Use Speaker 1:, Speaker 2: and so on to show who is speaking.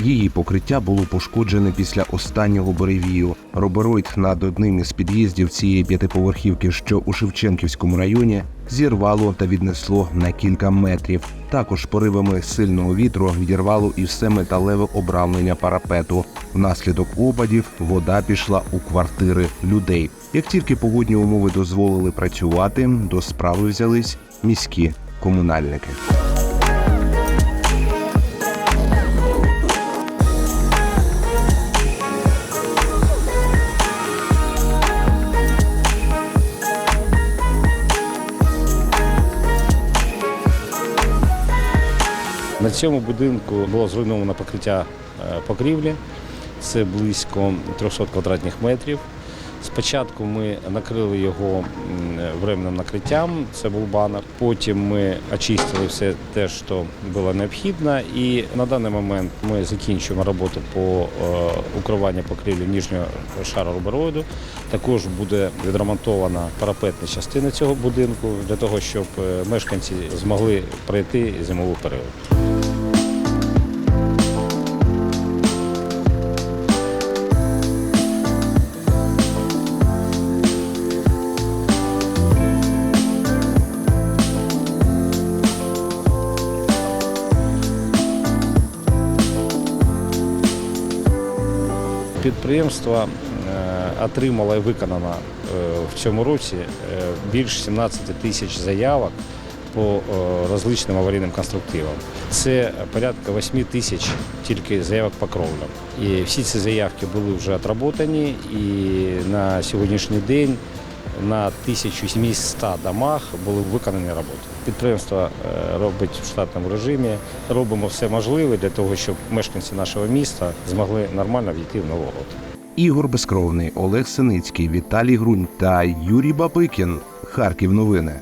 Speaker 1: Її покриття було пошкоджене після останнього буревію. Робороїд над одним із під'їздів цієї п'ятиповерхівки, що у Шевченківському районі, зірвало та віднесло на кілька метрів. Також поривами сильного вітру відірвало і все металеве обрамлення парапету. Внаслідок опадів вода пішла у квартири людей. Як тільки погодні умови дозволили працювати, до справи взялись міські комунальники.
Speaker 2: На цьому будинку було зруйновано покриття е, покрівлі. Це близько 300 квадратних метрів. Спочатку ми накрили його временним накриттям, це був банер. Потім ми очистили все те, що було необхідно. І на даний момент ми закінчуємо роботу по е, укриванню покрівлі нижнього шару рубероїду. Також буде відремонтована парапетна частина цього будинку для того, щоб е, мешканці змогли пройти зимовий період. Підприємство е, отримало і виконано е, в цьому році більше більш 17 тисяч заявок по различним аварійним конструктивам. Це порядка 8 тисяч тільки заявок по кровлям. І всі ці заявки були вже отработані, і на сьогоднішній день на 1700 домах були виконані роботи. Підприємство е, робить в штатному режимі. Робимо все можливе для того, щоб мешканці нашого міста змогли нормально війти в новий рік.
Speaker 1: Ігор Безкровний, Олег Синицький, Віталій Грунь та Юрій Бабикін. Харків новини.